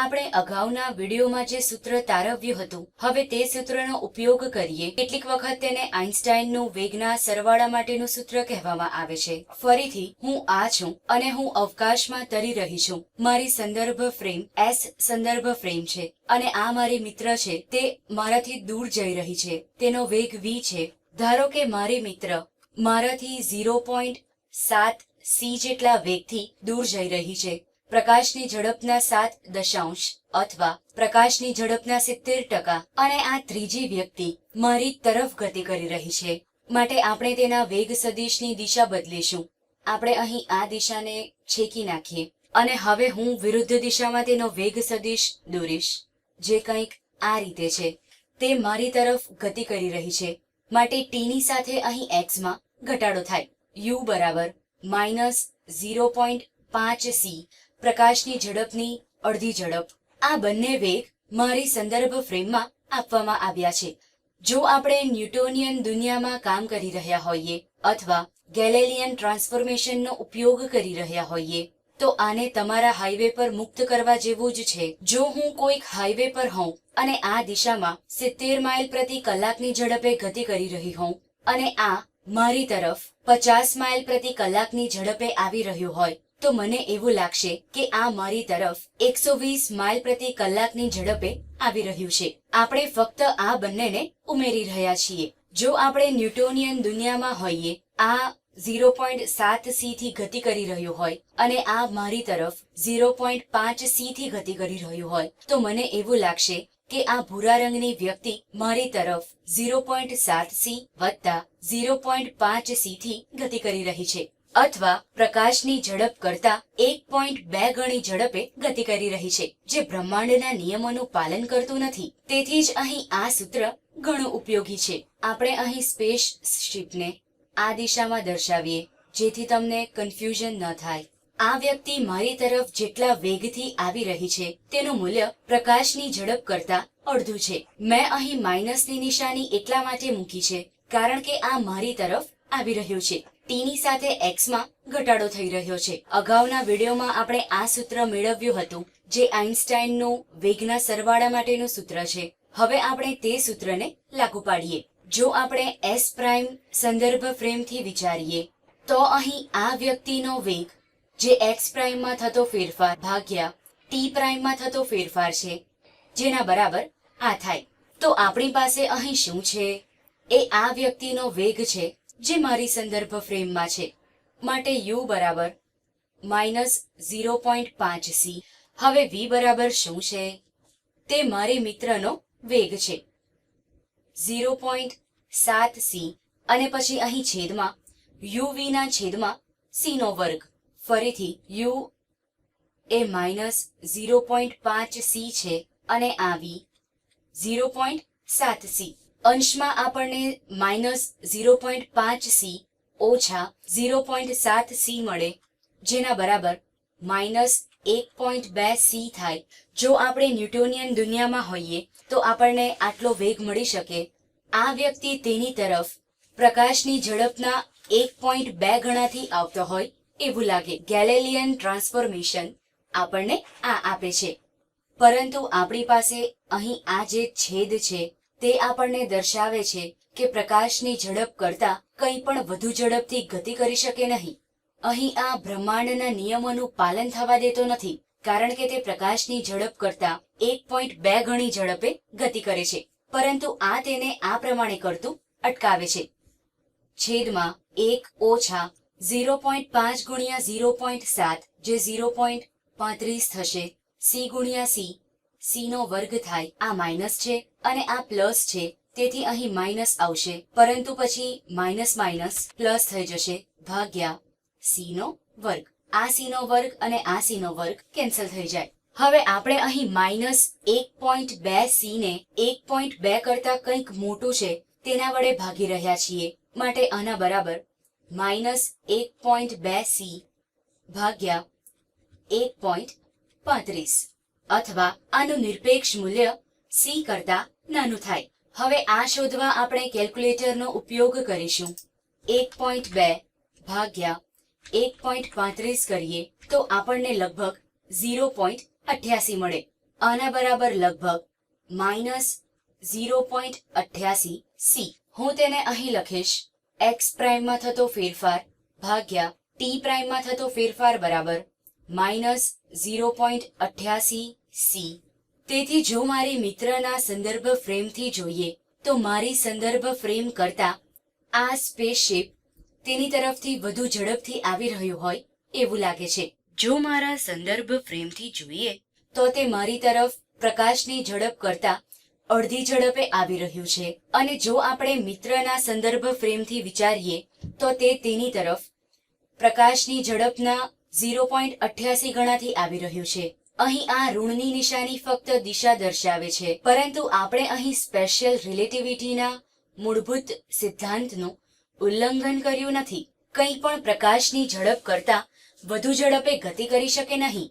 આપણે અગાઉના વિડીયોમાં જે સૂત્ર તારવ્યું હતું, હવે તે સૂત્રનો ઉપયોગ કરીએ. કેટલીક વખત તેને આઇન્સ્ટાઇનનું વેગના સરવાળા માટેનું સૂત્ર કહેવામાં આવે છે. ફરીથી, હું આ છું અને હું અવકાશમાં તરી રહી છું. મારી સંદર્ભ ફ્રેમ એસ સંદર્ભ ફ્રેમ છે અને આ મારી મિત્ર છે. તે મારાથી દૂર જઈ રહી છે. તેનો વેગ વી છે. ધારો કે મારી મિત્ર મારાથી ઝીરો પોઈન્ટ સાત સી જેટલા વેગથી દૂર જઈ રહી છે. પ્રકાશની ઝડપના સાત દશાંશ અથવા પ્રકાશની ઝડપના સિત્તેર ટકા અને આ ત્રીજી વ્યક્તિ મારી તરફ ગતિ કરી રહી છે. માટે આપણે તેના વેગ સદિશની દિશા બદલીશું. આપણે અહીં આ દિશાને છેકી નાખીએ અને હવે હું વિરુદ્ધ દિશામાં તેનો વેગ સદિશ દોરીશ. જે કંઈક આ રીતે છે. તે મારી તરફ ગતિ કરી રહી છે. માટે ટીની સાથે અહીં એક્સમાં ઘટાડો થાય. યુ બરાબર માઇનસ ઝીરો પોઈન્ટ પાંચ સી પ્રકાશની ઝડપની અડધી ઝડપ. આ બંને વેગ મારી સંદર્ભ ફ્રેમમાં આપવામાં આવ્યા છે. જો આપણે ન્યૂટોનિયન દુનિયામાં કામ કરી રહ્યા હોઈએ અથવા ગેલેલિયન ટ્રાન્સફોર્મેશનનો ઉપયોગ કરી રહ્યા હોઈએ, તો આને તમારા હાઈવે પર મુક્ત કરવા જેવું જ છે. જો હું કોઈક હાઈવે પર હોઉં અને આ દિશામાં સિત્તેર માઇલ પ્રતિ કલાકની ઝડપે ગતિ કરી રહી હોઉં અને આ મારી તરફ પચાસ માઇલ પ્રતિ કલાકની ઝડપે આવી રહ્યું હોય તો મને એવું લાગશે કે આ મારી તરફ એકસો વીસ માઇલ પ્રતિ કલાકની ઝડપે આવી રહ્યું છે. આપણે ફક્ત આ બંનેને ઉમેરી રહ્યા છીએ. જો આપણે ન્યૂટોનિયન દુનિયામાં હોઈએ, આ ઝીરો પોઈન્ટ સાત સી થી ગતિ કરી રહ્યું હોય અને આ મારી તરફ ઝીરો પોઈન્ટ પાંચ સી થી ગતિ કરી રહ્યું હોય, તો મને એવું લાગશે કે આ ભૂરા રંગની વ્યક્તિ મારી તરફ ઝીરો પોઈન્ટ સાત સી વત્તા ઝીરો પોઈન્ટ પાંચ સી થી ગતિ કરી રહી છે. અથવા પ્રકાશની ઝડપ કરતા એક પોઈન્ટ બે ગણી ઝડપે ગતિ કરી રહી છે, જે બ્રહ્માંડના નિયમોનું પાલન કરતું નથી. તેથી જ અહીં આ સૂત્ર ઘણું ઉપયોગી છે. આપણે અહીં સ્પેસ શિપને આ દિશામાં દર્શાવીએ, જેથી તમને કન્ફ્યુઝન ન થાય. આ વ્યક્તિ મારી તરફ જેટલા વેગથી આવી રહી છે, તેનું મૂલ્ય પ્રકાશની ઝડપ કરતા અડધું છે. મેં અહીં માઇનસની નિશાની એટલા માટે મૂકી છે, કારણ કે આ મારી તરફ આવી રહ્યું છે. T ની સાથે એક્સમાં ઘટાડો થઈ રહ્યો છે. અગાઉના વિડીયોમાં આપણે આ સૂત્ર મેળવ્યું હતું, જે આઇન્સ્ટાઇનનું વેગના સરવાળા માટેનું સૂત્ર છે. હવે આપણે તે સૂત્રને લાગુ પાડીએ. જો આપણે એસ પ્રાઇમ સંદર્ભ ફ્રેમથી વિચારીએ, તો અહીં આ વ્યક્તિનો વેગ, જે એક્સ પ્રાઇમમાં થતો ફેરફાર ભાગ્યા ટી પ્રાઇમમાં થતો ફેરફાર છે, જેના બરાબર આ થાય. તો આપણી પાસે અહીં શું છે? એ આ વ્યક્તિનો વેગ છે જે મારી સંદર્ભ ફ્રેમમાં છે. માટે યુ બરાબર માઇનસ ઝીરો પોઈન્ટ પાંચ સી. હવે વી બરાબર શું છે? તે મારી મિત્રનો વેગ છે. ઝીરો પોઈન્ટ સાત સી. અને પછી અહીં છેદમાં યુ વીના છેદમાં સીનો વર્ગ. ફરીથી યુ એ માઇનસ ઝીરો પોઈન્ટ પાંચ સી છે અને આ વી ઝીરો પોઈન્ટ સાત સી. અંશમાં આપણને માઇનસ ઝીરો પોઈન્ટ પાંચ સી ઓછા ઝીરો પોઈન્ટ સાત સી મળે, જેના બરાબર માઇનસ એક પોઈન્ટ બે સી થાય. જો આપણે ન્યૂટોનિયન દુનિયામાં હોઈએ, તો આપણને આટલો વેગ મળી શકે. આ વ્યક્તિ તેની તરફ પ્રકાશની ઝડપના એક પોઈન્ટ બે ગણાથી આવતો હોય એવું લાગે. ગેલેલિયન ટ્રાન્સફોર્મેશન આપણને આ આપે છે. પરંતુ આપણી પાસે અહીં આ જે છેદ છે તે આપણને દર્શાવે છે કે પ્રકાશની ઝડપ કરતા કંઈ પણ વધુ ઝડપથી ગતિ કરી શકે નહીં. અહીં આ બ્રહ્માંડના નિયમોનું પાલન થવા દેતો નથી, કારણ કે તે પ્રકાશની ઝડપ કરતા એક પોઈન્ટ બે ગણી ઝડપે ગતિ કરે છે, પરંતુ આ તેને આ પ્રમાણે કરતું અટકાવે છે. છેદમાં એક ઓછા ઝીરો પોઈન્ટ પાંચ ગુણ્યા ઝીરો પોઈન્ટ સાત, જે ઝીરો પોઈન્ટ પાંત્રીસ થશે, સી ગુણ્યા સી સી નો વર્ગ થાય આ માઇનસ છે અને આ પ્લસ છે, તેથી અહીં માઇનસ આવશે, પરંતુ પછી માઇનસ માઇનસ પ્લસ થઈ જશે, ભાગ્યા સી નો વર્ગ. આ સી નો વર્ગ અને આ સી નો વર્ગ કેન્સલ થઈ જાય. હવે આપણે અહીં માઇનસ એક પોઈન્ટ બે સી ને એક પોઈન્ટ બે કરતા કંઈક મોટું છે, તેના વડે ભાગી રહ્યા છીએ, માટે આના બરાબર માઇનસ એક પોઈન્ટ બે સી ભાગ્યા એક પોઈન્ટ પાંત્રીસ. અથવા આનું નિરપેક્ષ મૂલ્ય સી કરતા નાનું થાય. હવે આ શોધવા આપણે કેલ્ક્યુલેટરનો ઉપયોગ કરીશું. એક પોઈન્ટ બે ભાગ્યા એક પોઈન્ટ પાંત્રીસ કરીએ તો આપણને લગભગ ઝીરો પોઈન્ટ અઠ્યાસી મળે. આના બરાબર લગભગ માઇનસ ઝીરો પોઈન્ટ અઠ્યાસી સી. હું તેને અહીં લખીશ. એક્સ પ્રાઇમમાં થતો ફેરફાર ભાગ્યા ટી પ્રાઇમમાં થતો ફેરફાર બરાબર માઇનસ ઝીરો પોઈન્ટ અઠ્યાસી સી. તેથી જો મારી મિત્રના સંદર્ભ ફ્રેમથી જોઈએ, તો મારી સંદર્ભ ફ્રેમ કરતા આ સ્પેસશીપ તેની તરફથી વધુ ઝડપથી આવી રહ્યું હોય એવું લાગે છે. જો મારા સંદર્ભ ફ્રેમથી જોઈએ, તો તે મારી તરફ પ્રકાશની ઝડપ કરતા અડધી ઝડપે આવી રહ્યું છે. અને જો આપણે મિત્રના સંદર્ભ ફ્રેમથી વિચારીએ, તો તે તેની તરફ પ્રકાશની ઝડપના ઝીરો પોઈન્ટ અઠ્યાસી ગણાથી આવી રહ્યું છે. અહીં આ ઋણની નિશાની ફક્ત દિશા દર્શાવે છે. પરંતુ આપણે અહીં સ્પેશિયલ રિલેટિવિટીના મૂળભૂત સિદ્ધાંતનું ઉલ્લંઘન કર્યું નથી. કંઈ પણ પ્રકાશની ઝડપ કરતા વધુ ઝડપે ગતિ કરી શકે નહીં.